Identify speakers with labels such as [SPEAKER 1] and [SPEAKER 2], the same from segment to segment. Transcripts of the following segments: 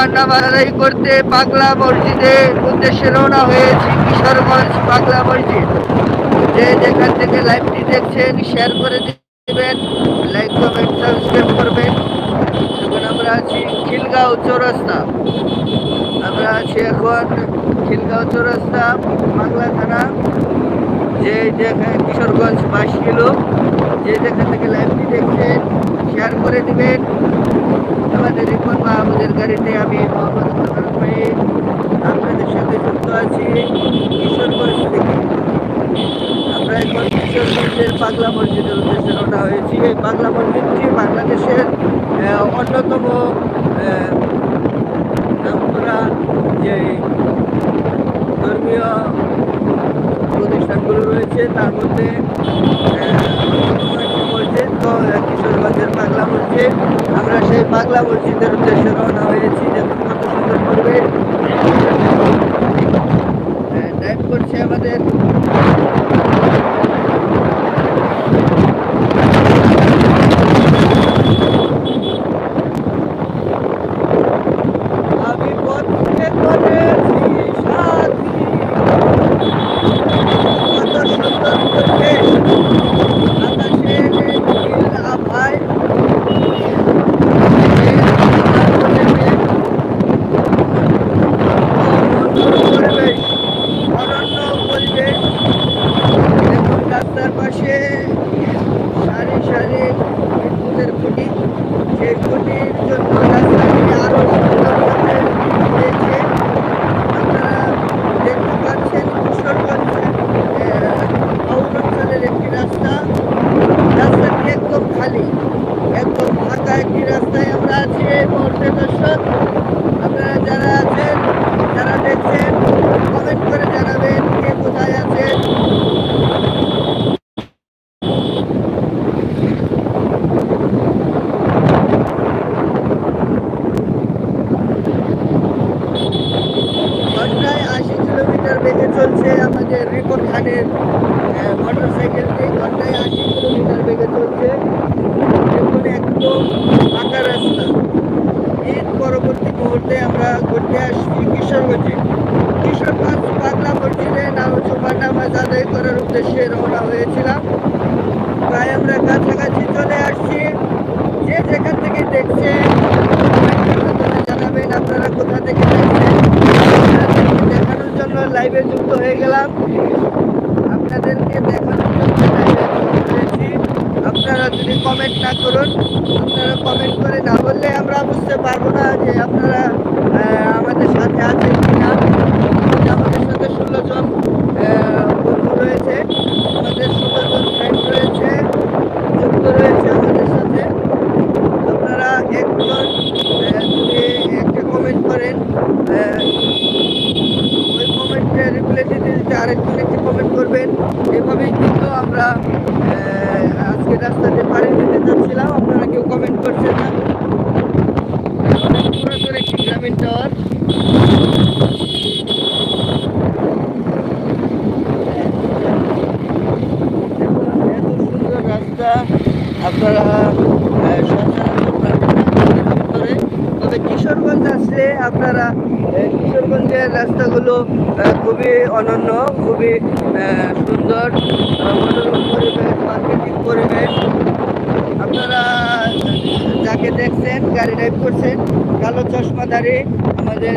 [SPEAKER 1] আদায় করতে পাগলা মসজিদের উদ্দেশ্যে রওনা হয়েছি কিশোরগঞ্জ পাগলা মসজিদ। যে যেখান থেকে লাইভটি দেখছেন শেয়ার করে দেবেন লাইক কমেন্ট সাবস্ক্রাইব করবেন। এখন আমরা আছি খিলগাঁও চৌরাস্তা। আমরা আছি এখন খিলগাঁও চৌরাস্তা বাংলা থানা। যে যেখানে কিশোরগঞ্জ বাস কিলো যে যেখান থেকে লাইভটি দেখছেন শেয়ার করে দিবেন। আমাদের এখন বা আমাদের গাড়িতে আমি আপনাদের সাথে যুক্ত আছি কিশোরগঞ্জ থেকে আমরা এখন কিশোরগঞ্জের পাগলা মসজিদের উদ্দেশ্যে রওনা হয়েছি। এই পাগলা মসজিদটি বাংলাদেশের অন্যতম আহ, নামকরা যে ধর্মীয় প্রতিষ্ঠানগুলো রয়েছে তার মধ্যে আহ, অন্যতম একটি মসজিদ তো আহ, কিশোরগঞ্জের পাগলা মসজিদ আমরা সেই পাগলা মসজিদের উদ্দেশ্যে রওনা হয়েছি দেখুন কত সুন্দর করবে টাইপ করছে আমাদের আমি পথে করেছি সাথী কত সুন্দর করবে আকাশে নীল আভায় পরিবেশ অনন্য পরিবেশ দেখুন রাস্তার পাশে সারি সারি বিদ্যুতের খুঁটি সেই খুঁটির জন্য রাস্তাটি আরও সুন্দরভাবে হয়েছে আপনারা দেখতে পাচ্ছেন কিশোরগঞ্জের অঞ্চলের একটি রাস্তা রাস্তাটি একদম খালি একদম ফাঁকা একটি রাস্তায় আমরা আছি এই মুহূর্তে দর্শক আপনারা যারা আছেন যারা দেখছেন কমেন্ট করে জানাবেন কে কোথায় আছেন ঘন্টায় আশি কিলোমিটার বেগে চলছে আমাদের রিপন খানের মোটর সাইকেলটি ঘন্টায় আশি কিলোমিটার বেগে চলছে। দেখুন একদম ফাঁকা রাস্তা। ঈদ পরবর্তী মুহূর্তে আমরা ঘুরতে আসছি কিশোরগঞ্জে। কিশোরগঞ্জ পাগলা মসজিদে নামাজুমার নামাজ আদায় করার উদ্দেশ্যে রওনা হয়েছিলাম। প্রায় আমরা কাছাকাছি চলে আসছি। যে যেখান থেকে দেখছেন জানাবেন আপনারা কোথা থেকে দেখছেন দেখানোর জন্য লাইভে যুক্ত হয়ে গেলাম। আপনাদেরকে দেখানোর জন্য লাইভে যুক্ত হয়েছি আপনারা যদি কমেন্ট না করুন, আপনারা কমেন্ট করে না বললে আমরা বুঝতে পারব না যে আপনারা আমাদের সাথে আছেন কিনা। আমাদের সাথে ষোলো জন আহ, বন্ধু রয়েছে আমাদের ষোলো জন ফ্রেন্ড রয়েছে যুক্ত রয়েছে আমাদের সাথে আপনারা একজন আহ, যদি একটা কমেন্ট করেন আহ, ওই কমেন্টে রিপ্লাই দিতে দিতে আরেকজন একটি কমেন্ট করবেন এভাবেই কিন্তু আমরা আহ, আজকে রাস্তাতে পাড়ি দিতে চাচ্ছিলাম আপনারা কেউ কমেন্ট করছেন না অনেক পুরাতন একটি গ্রামীণ টাওয়ার এত সুন্দর রাস্তা আপনারা আহ, সচরাচর পাবেন না আমাদের ভিতরে। তবে কিশোরগঞ্জ আসলে আপনারা আহ, কিশোরগঞ্জের রাস্তাগুলো আহ, খুবই অনন্য, খুবই সুন্দর মনোরম পরিবেশ, প্রাকৃতিক পরিবেশ। আপনারা যাকে দেখছেন, গাড়ি ড্রাইভ করছেন, কালো চশমাধারী আমাদের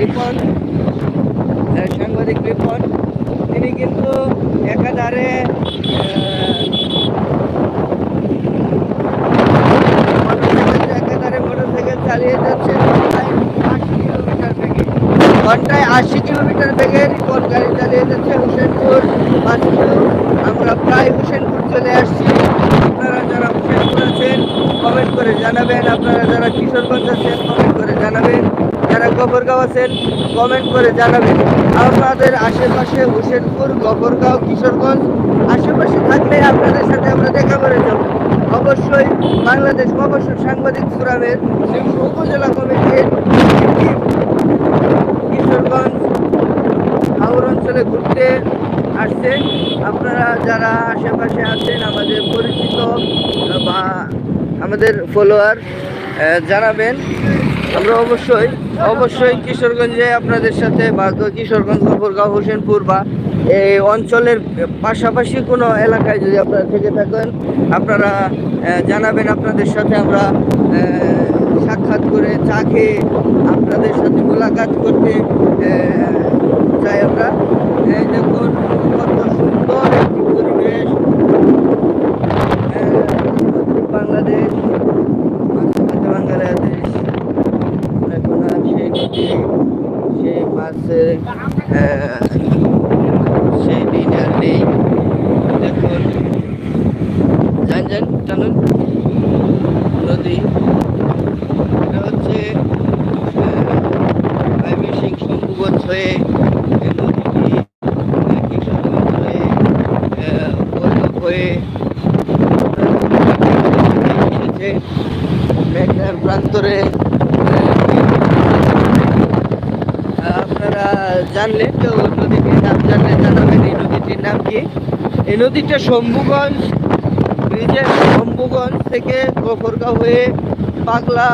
[SPEAKER 1] রিপন সাংবাদিক রিপন, তিনি কিন্তু একাধারে মোটরসাইকেল একাধারে মোটরসাইকেল চালিয়ে যাচ্ছে ঘন্টায় আশি কিলোমিটার বেগে রিপন গাড়ি চালিয়ে যাচ্ছে হুসেনপুর আমরা প্রায় হুসেনপুর চলে আসছি। আপনারা যারা হোসেনপুর আছেন কমেন্ট করে জানাবেন। আপনারা যারা কিশোরগঞ্জ আছেন কমেন্ট করে জানাবেন। যারা গফরগাঁও আছেন কমেন্ট করে জানাবেন। আপনাদের আশেপাশে হুসেনপুর গফরগাঁও কিশোরগঞ্জ আশেপাশে থাকলে আপনাদের সাথে আমরা দেখা করে যাব। অবশ্যই বাংলাদেশ মফস্বল সাংবাদিক ফোরামের উপজেলা কমিটির টিম কিশোরগঞ্জ হাওর অঞ্চলে ঘুরতে আসছে আপনারা যারা আশেপাশে আছেন, আমাদের পরিচিত বা আমাদের ফলোয়ার জানাবেন। আমরা অবশ্যই অবশ্যই কিশোরগঞ্জে আপনাদের সাথে বা কিশোরগঞ্জ গফরগাঁও হোসেনপুর বা এই অঞ্চলের পাশাপাশি কোনো এলাকায় যদি আপনারা থেকে থাকেন, আপনারা জানাবেন আপনাদের সাথে। আমরা সাক্ষাৎ করে চা খেয়ে আপনাদের সাথে মোলাকাত করতে চাই আমরা। দেখুন সুন্দর পরিবেশ বাংলাদেশ বাংলাদেশ এখন সেই সেই মাছের সেই দিন হচ্ছে হয়ে এই নদীটি আহ, কিশোরগঞ্জ হয়ে আহ, বৈরব হয়ে এসেছে আহ, আপনারা জানলে তো নদীটির নাম জানলে জানাবেন এই নদীটির নাম কি? এই নদীটা শম্ভুগঞ্জ ব্রিজের শম্ভুগঞ্জ থেকে গফরগাঁও হয়ে পাগলা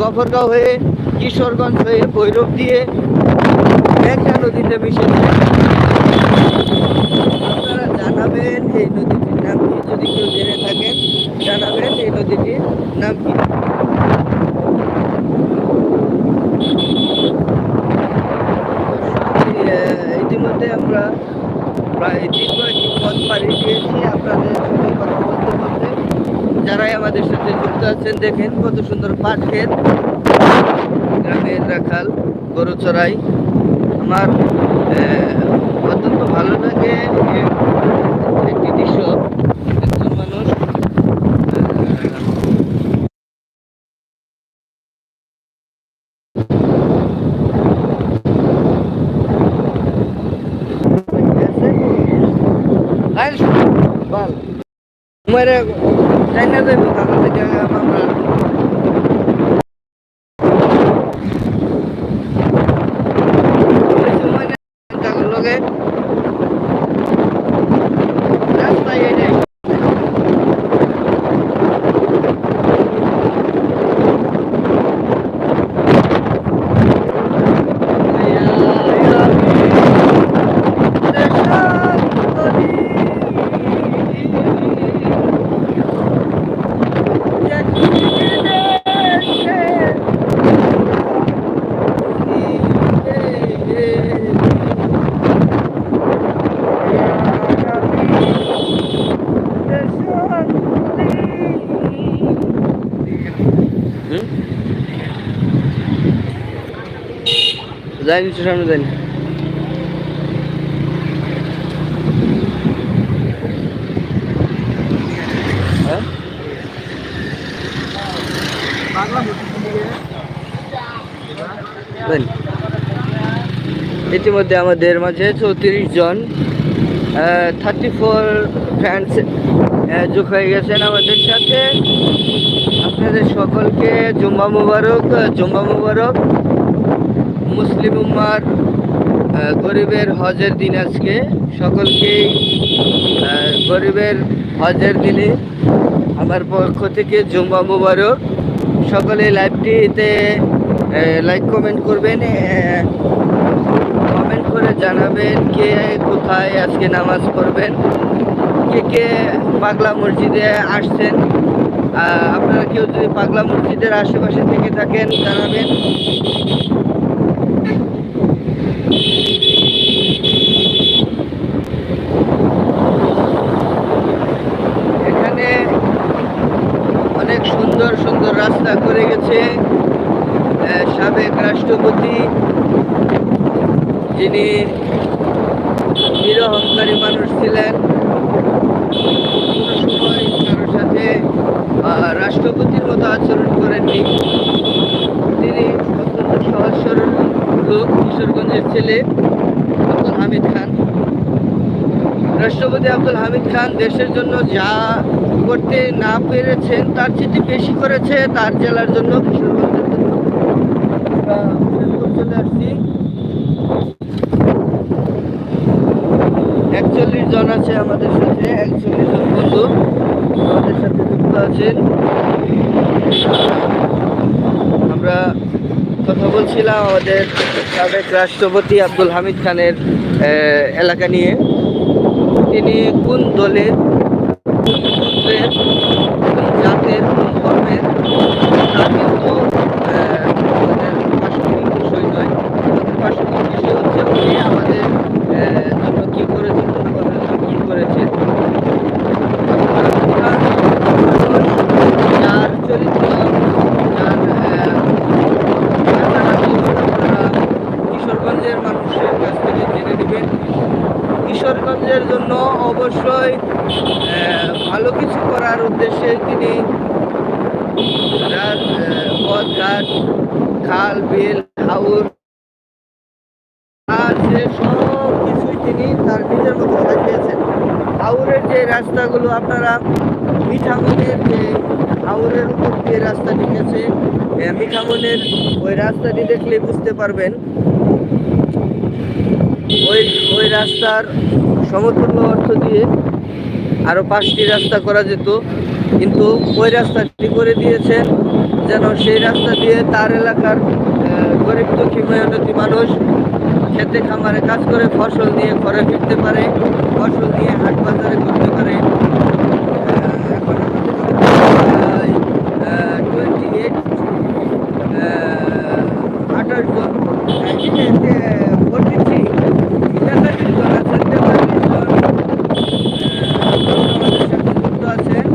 [SPEAKER 1] গফরগাঁও হয়ে কিশোরগঞ্জ হয়ে ভৈরব দিয়ে মেঘনা নদীতে মিশেছে আপনারা জানাবেন এই নদীটির নাম কি? যদি কেউ জেনে থাকেন জানাবেন এই নদীটির নাম কি এই, আহ, ইতিমধ্যে আমরা প্রায় দীর্ঘ একটি পথ পাড়ি দিয়েছি আপনাদের সাথে কথা বলতে বলতে যারাই আমাদের আছেন দেখেন কত সুন্দর পাট ক্ষেত। গ্রামের রাখাল গরু চড়াই আমার অত্যন্ত ভালো লাগে একটি দৃশ্য। একজন মানুষ আহ, আইল বল মেরে চাইনা দেব কাকা থেকে আমরা লগে রাস্তায় এনে যাইনি তো সামনে যাইনি হ্যাঁ ইতিমধ্যে আমাদের মাঝে চৌত্রিশ জন থার্টি ফোর ফ্যান্স যোগ হয়ে গেছেন আমাদের সাথে। আপনাদের সকলকে জুম্মা মুবারক জুম্মা মুবারক। মুসলিম উম্মার গরিবের হজের দিন আজকে। সকলকেই গরিবের হজের দিনে আমার পক্ষ থেকে জুম্মা মুবারক। সকলে লাইভটিতে লাইক কমেন্ট করবেন কমেন্ট করে জানাবেন কে কোথায় আজকে নামাজ পড়বেন, কে কে পাগলা মসজিদে আসছেন। আপনারা কেউ যদি পাগলা মসজিদের আশেপাশে থেকে থাকেন, জানাবেন এখানে অনেক সুন্দর সুন্দর রাস্তা করে গেছে আহ, সাবেক রাষ্ট্রপতি যিনি নিরহংকারী মানুষ ছিলেন কোনো সময় কারোর সাথে আহ, রাষ্ট্রপতির মতো আচরণ করেননি তিনি অত্যন্ত সহজ সরল লোক কিশোরগঞ্জের ছেলে আব্দুল হামিদ খান রাষ্ট্রপতি আব্দুল হামিদ খান দেশের জন্য যা করতে না পেরেছেন, তার চেয়ে বেশি করেছে তার জেলার জন্য একচল্লিশ জন আছে আমাদের সাথে, একচল্লিশ জন বন্ধু আমাদের সাথে যুক্ত আছেন। আমরা কথা বলছিলাম আমাদের সাবেক রাষ্ট্রপতি আব্দুল হামিদ খানের এলাকা নিয়ে। তিনি কোন দলের কোন জাতের কোন ধর্মের তা কিন্তু আহ, আমাদের প্রাসঙ্গিক বিষয় নয় আমাদের প্রাসঙ্গিক বিষয় হচ্ছে উনি আমাদের আহ, জন্য কী করেছেন আমাদের জন্য কী করেছেন যার চরিত্র যার আহ, আপনারা কিশোরগঞ্জের মানুষের কাছ থেকে জেনে নেবেন। কিশোরগঞ্জের জন্য অবশ্যই ভালো কিছু করার উদ্দেশ্যে তিনি খাল, বিল, হাউর, আর যে সব কিছুই তিনি তার নিজের মতো সাজিয়েছেন হাওরের যে রাস্তাগুলো আপনারা মিঠামনের যে হাওরের উপর দিয়ে রাস্তাটি গেছে মিঠামনের ওই রাস্তাটি দেখলে বুঝতে পারবেন। ওই ওই রাস্তার সমতুল্য অর্থ দিয়ে আরও পাঁচটি রাস্তা করা যেত। কিন্তু ওই রাস্তাটি করে দিয়েছেন যেন সেই রাস্তা দিয়ে তার এলাকার গরিব দুঃখী মেহনতি মানুষ খেতে খামারে কাজ করে ফসল নিয়ে ঘরে ফিরতে পারে, ফসল নিয়ে হাট বাজারে করতে পারে টোয়েন্টি এইট আঠাশ জন ফোর্টি থ্রি তেতাল্লিশ জন আছেন তেতাল্লিশ জন আহ, আমাদের সাথে যুক্ত আছেন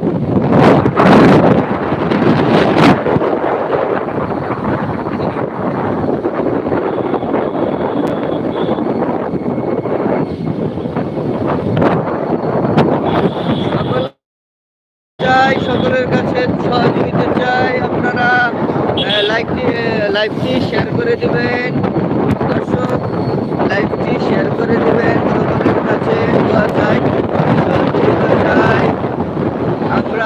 [SPEAKER 1] সকল চাই সকলের কাছে সহযোগিতা চাই আপনারা আহ, লাইভটি আহ, লাইভটি শেয়ার করে দিবেন দর্শক লাইভটি শেয়ার করে দিবেন সকলের কাছে দোয়া চাই সহযোগিতা চাই আমরা আহ,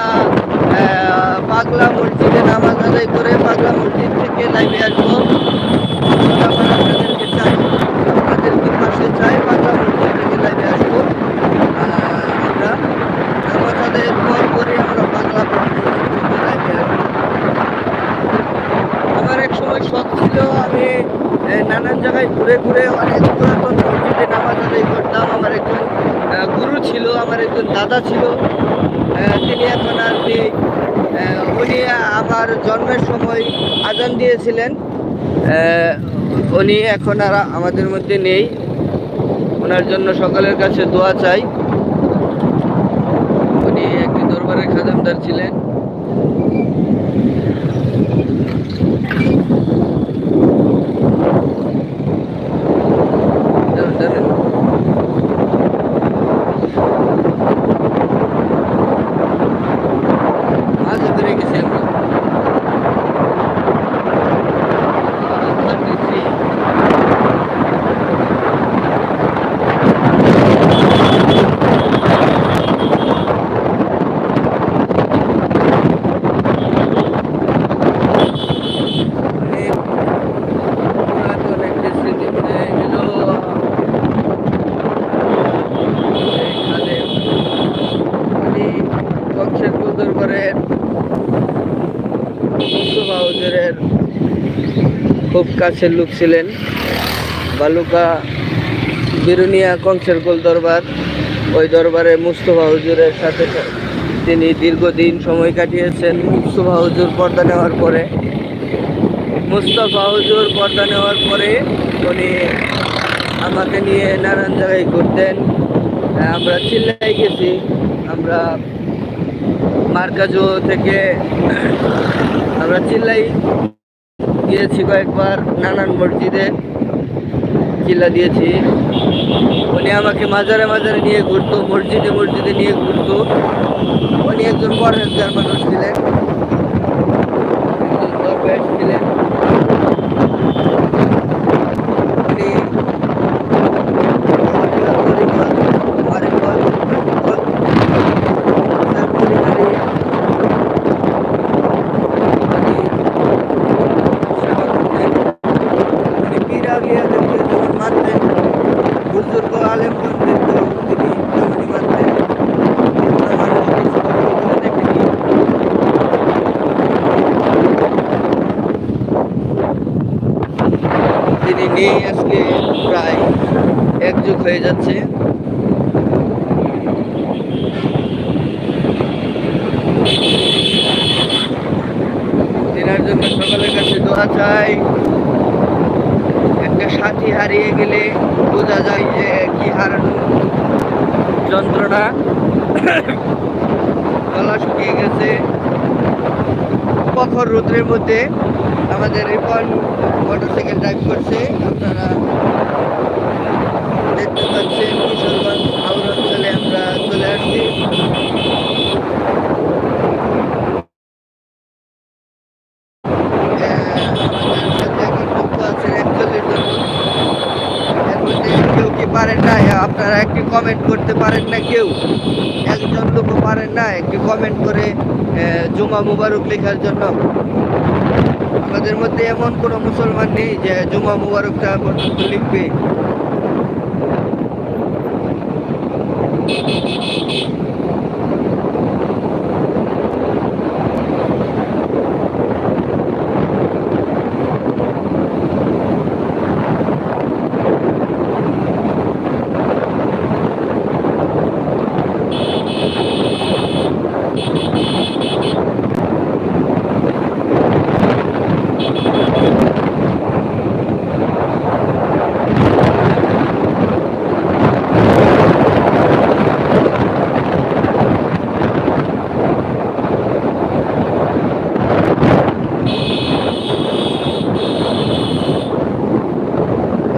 [SPEAKER 1] পাগলা মসজিদে নামাজ আদায় করে পাগলা মসজিদ থেকে লাইভে আসব আমরা আপনাদেরকে চাই আপনাদেরকে পাশে চাই পাগলা মসজিদ থেকে লাইভে আসব আহ, আমরা নামাজ আদায়ের পর পরে আমরা পাগলা মসজিদ থেকে লাইভে আসব আমার এক সময় শখ ছিল আমি এ, নানান জায়গায় ঘুরে ঘুরে অনেক পুরাতন মসজিদে নামাজ আদায় করতাম আমার একজন আহ, গুরু ছিল আমার একজন দাদা ছিল আহ, তিনি এখন আর নেই আহ, উনি আমার জন্মের সময় আহ, উনি এখন আর আমাদের মধ্যে নেই। ওনার জন্য সকলের কাছে দোয়া চাই। উনি একটি দরবারের খাজামদার ছিলেন জানেন, জানেন? মাঝে বেড়ে গেছি আমরা থার্টি থ্রি অনেক পুরাতন একটি স্মৃতি মনে গেল এখানে উনি কংসের দরবারের মুস্তফা হুজুরের খুব কাছের লোক ছিলেন। বালুকা বিরুনিয়া কংসের গোল দরবার। ওই দরবারে মুস্তফা হুজুরের সাথে তিনি দীর্ঘদিন সময় কাটিয়েছেন। মুস্তফা হুজুর পর্দা নেওয়ার পরে, মুস্তফা হুজুর পর্দা নেওয়ার পরে উনি আমাকে নিয়ে নানান জায়গায় ঘুরতেন। আমরা চিল্লাই গেছি। আমরা মার্কাজো থেকে আমরা চিল্লাই গিয়েছি কয়েকবার, নানান মসজিদে চিল্লা দিয়েছি। উনি আমাকে মাজারে মাজারে নিয়ে ঘুরতো, মসজিদে মসজিদে নিয়ে ঘুরতো। উনি একজন পরের মানুষ ছিলেন একজন দরবেশ ছিলেন উনি মারিফত, তার পরিবারে উনি সেবা করতেন। উনি পীর আউলিয়াদেরকে যেমন মানতেন, বুজুর্গ আলেমগণদেরকেও তিনি তেমনি মানতেন। আমার কিছু কথা বলে দেখেনি। যুগ হয়ে যাচ্ছে। তেনার জন্য সকলের কাছে দোয়া চাই। একটা সাথী হারিয়ে গেলে বোঝা যায় যে কি হারানো যন্ত্রণা। গলা শুকিয়ে গেছে। প্রখর রোদ্রের মধ্যে আমাদের রিপন মোটরসাইকেল ড্রাইভ করছে। আপনারা দেখতে পাচ্ছেন কিশোরগঞ্জ হাওড় অঞ্চলে আমরা চলে আসছি। কি পারেন না আপনারা একটি কমেন্ট করতে পারেন না কেউ? একজন লোক পারেন না একটি কমেন্ট করে জুমা মুবারক লেখার জন্য। আমাদের মধ্যে এমন কোনো মুসলমান নেই যে জুমা মুবারকটা পর্যন্ত লিখবে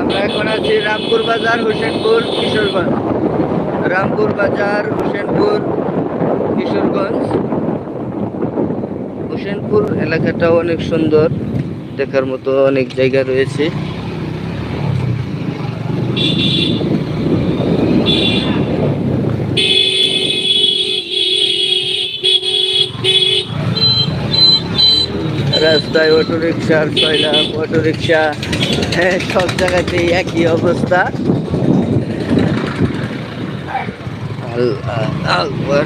[SPEAKER 1] আমরা এখন আছি রামপুর বাজার, হোসেনপুর, কিশোরগঞ্জ। রামপুর বাজার, হোসেনপুর, কিশোরগঞ্জ। হোসেনপুর এলাকাটাও অনেক সুন্দর, দেখার মতো অনেক জায়গা রয়েছে। রাস্তায় অটো রিক্সার ছয়লাম অটো রিক্সা হ্যাঁ সব জায়গাতেই একই অবস্থা। আল্লাহ, আকবার।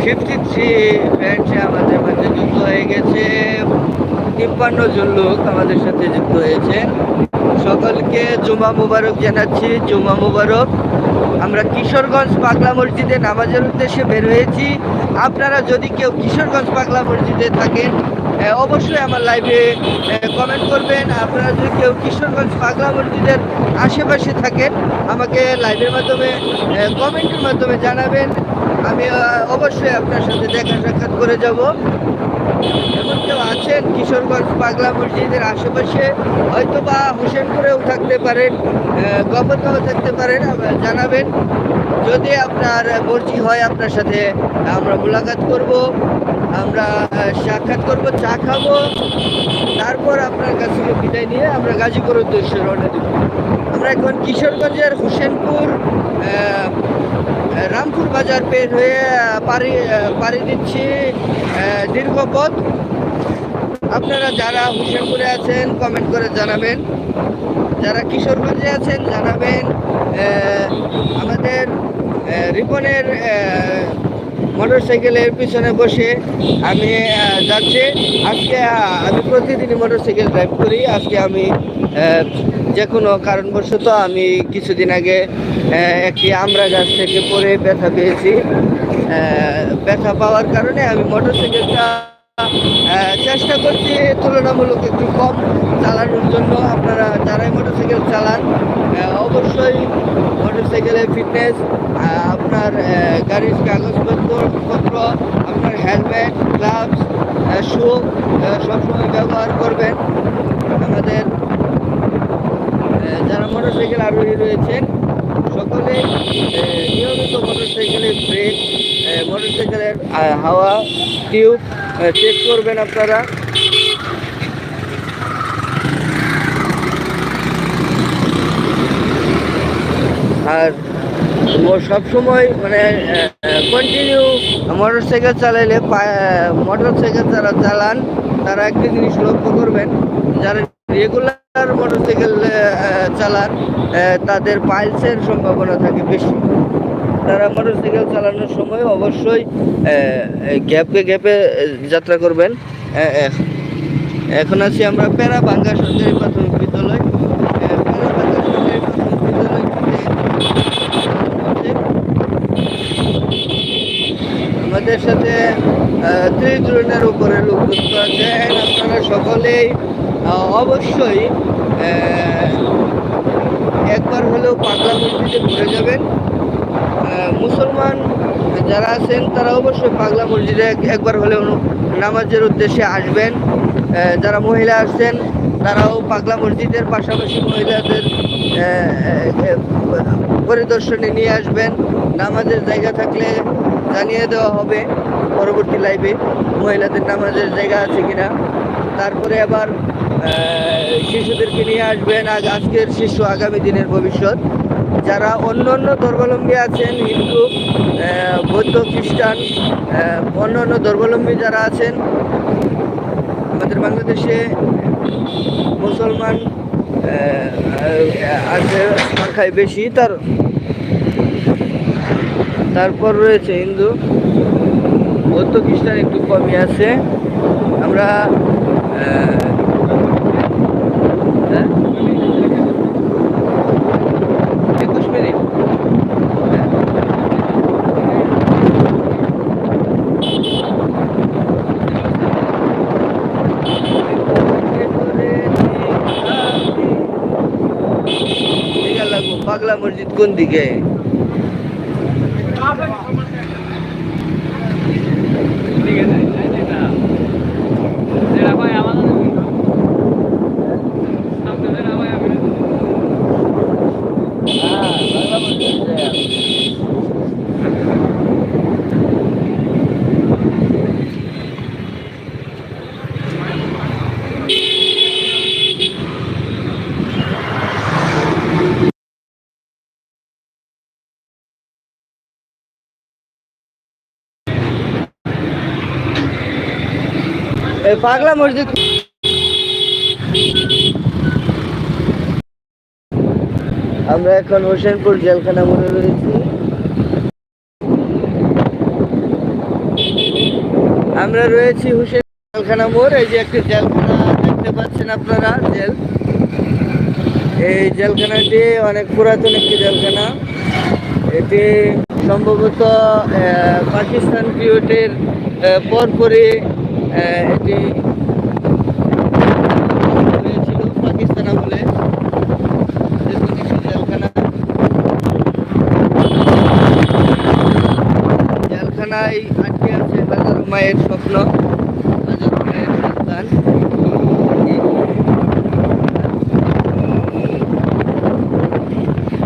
[SPEAKER 1] ফিফটি থ্রি ব্যান্ড আমাদের মাঝে যুক্ত হয়ে গেছে। তিপ্পান্ন জন লোক আমাদের সাথে যুক্ত হয়েছে। সকলকে জুমা মুবারক জানাচ্ছি, জুমা মুবারক। আমরা কিশোরগঞ্জ পাগলা মসজিদে নামাজের উদ্দেশ্যে বের হয়েছি। আপনারা যদি কেউ কিশোরগঞ্জ পাগলা মসজিদে থাকেন অবশ্যই আমার লাইভে কমেন্ট করবেন। আপনারা যদি কেউ কিশোরগঞ্জ পাগলা মসজিদের আশেপাশে থাকেন, আমাকে লাইভের মাধ্যমে কমেন্টের মাধ্যমে জানাবেন। আমি অবশ্যই আপনার সাথে দেখা সাক্ষাৎ করে যাব। এমন কেউ আছেন? কিশোরগঞ্জ পাগলা মসজিদের আশেপাশে হয়তো বা হোসেনপুরেও থাকতে পারেন গফরগাঁও থাকতে পারেন জানাবেন। যদি আপনার মর্জি হয়, আপনার সাথে আমরা মোলাকাত করব, আমরা সাক্ষাৎ করব, চা খাব। তারপর আপনার কাছ থেকে বিদায় নিয়ে আমরা গাজীপুর উদ্দেশ্যে রওনা দেব। আমরা এখন কিশোরগঞ্জের হোসেনপুর রামপুর বাজার পের হয়ে পাড়ি পাড়ি দিচ্ছি দীর্ঘ পথ। আপনারা যারা হোসেনপুরে আছেন কমেন্ট করে জানাবেন। যারা কিশোরগঞ্জে আছেন, জানাবেন আমাদের রিপনের মোটর সাইকেলের পিছনে বসে আমি যাচ্ছি। আজকে আমি প্রতিদিনই মোটর সাইকেল ড্রাইভ করি। আজকে আমি যে কোনো কারণবশত আমি কিছুদিন আগে একটি আমরা গাছ থেকে পরে ব্যথা পেয়েছি। ব্যথা পাওয়ার কারণে আমি মোটর সাইকেলটা চেষ্টা করছি তুলনামূলক একটু কম চালানোর জন্য। আপনারা যারাই মোটরসাইকেল চালান অবশ্যই মোটরসাইকেলের ফিটনেস আপনার গাড়ির কাগজপত্র পত্র আপনার হেলমেট, গ্লাভস শু সবসময় ব্যবহার করবেন। আমাদের যারা মোটরসাইকেল আরোহী রয়েছেন, সকলে নিয়মিত মোটরসাইকেলের ব্রেক মোটরসাইকেলের হাওয়া টিউব চেক করবেন আপনারা। আর সব সময় মানে কন্টিনিউ মোটরসাইকেল চালাইলে মোটর সাইকেল যারা চালান, তারা একটা জিনিস লক্ষ্য করবেন, যারা রেগুলার মোটর সাইকেল চালান তাদের পাইলসের সম্ভাবনা থাকে বেশি। তারা মোটর সাইকেল চালানোর সময় অবশ্যই গ্যাপে গ্যাপে যাত্রা করবেন। এখন আছি আমরা প্যারাবাঙ্গা সরকারি প্রাথমিক বিদ্যালয়। আমাদের সাথে ত্রিশ জনের উপরে লোক যুক্ত আছেন আপনারা সকলেই অবশ্যই একবার হলেও পাগলা মসজিদে ঘুরে যাবেন। মুসলমান যারা আছেন, তারা অবশ্যই পাগলা মসজিদে এক- একবার হলেও নামাজের উদ্দেশ্যে আসবেন। যারা মহিলা আসছেন তারাও পাগলা মসজিদের পাশাপাশি মহিলাদের পরিদর্শনে নিয়ে আসবেন। নামাজের জায়গা থাকলে জানিয়ে দেওয়া হবে, পরবর্তী লাইভে মহিলাদের নামাজের জায়গা আছে কিনা। তারপরে আবার শিশুদেরকে নিয়ে আসবেন আজ আজকের শিশু আগামী দিনের ভবিষ্যৎ। যারা অন্য অন্য ধর্মাবলম্বী আছেন, হিন্দু বৌদ্ধ, খ্রিস্টান অন্য অন্য ধর্মাবলম্বী যারা আছেন, আমাদের বাংলাদেশে মুসলমান আছে সংখ্যায় বেশি, তার তারপর রয়েছে হিন্দু, বৌদ্ধ, খ্রিস্টান একটু কমই আছে। আমরা আহ, হ্যাঁ? একুশ মিনিট হ্যাঁ। দিকে লাগবো, পাগলা মসজিদ কোন দিকে পাগলা মসজিদ। আমরা এখন হোসেনপুর জেলখানা মোড়ে রয়েছি। আমরা রয়েছি হোসেন জেলখানা মোড়, এই যে একটি জেলখানা দেখতে পাচ্ছেন আপনারা, জেল। এই জেলখানাটি অনেক পুরাতন একটি জেলখানা। এটি সম্ভবত পাকিস্তান পিরিয়ডের পরপরই এটি হয়েছিল পাকিস্তান আমলে। জেলখানা। জেলখানায় আটকে আছে হাজার মায়ের স্বপ্ন হাজার মায়ের সন্তান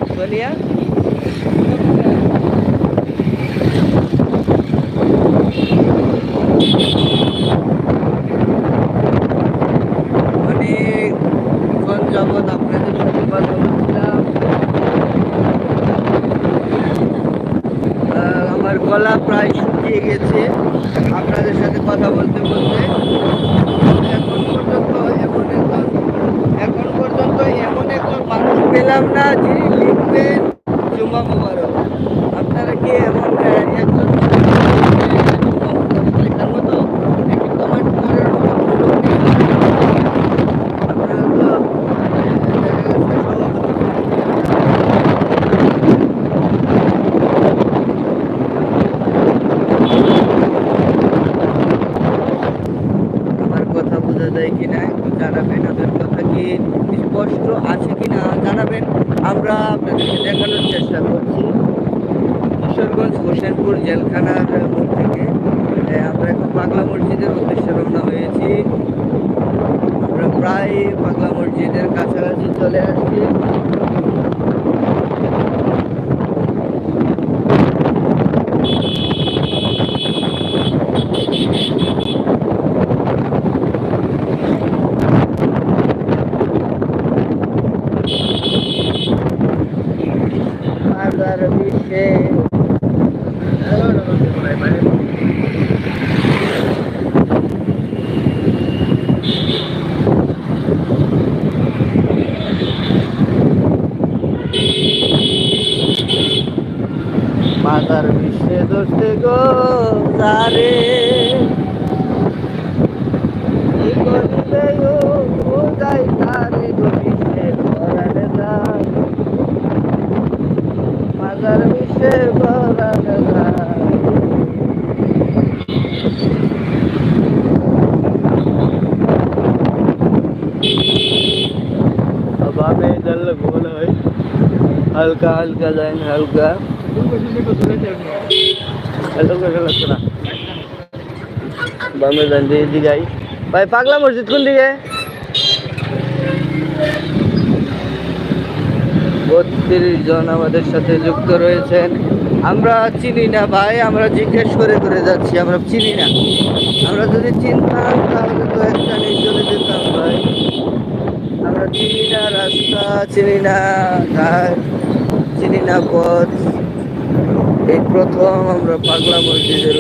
[SPEAKER 1] সোনিয়া অনেকক্ষণ যাবৎ আপনাদের সাথে কথা বলছিলাম আহ, আমার গলা প্রায় শুকিয়ে গেছে আপনাদের সাথে কথা বলতে বলতে এখন পর্যন্ত এমন একজন এখন পর্যন্ত এমন একজন মানুষ পেলাম না যিনি লিখবেন জুম্মা মুবারক। আপনারা কি এমন আহ, একজন হালকা হালকা লাইন হালকা। না ভাই, পাগলা মসজিদ কোন দিকে? বত্রিশ জন আমাদের সাথে যুক্ত রয়েছেন। আমরা চিনি না, ভাই, আমরা জিজ্ঞেস করে করে যাচ্ছি, আমরা চিনি না। আমরা যদি চিনতাম, তাহলে তো একটা নিজের চিনি না রাস্তা চিনি না ঘাট চিনি না পথ। এই প্রথম আমরা পাগলা মসজিদের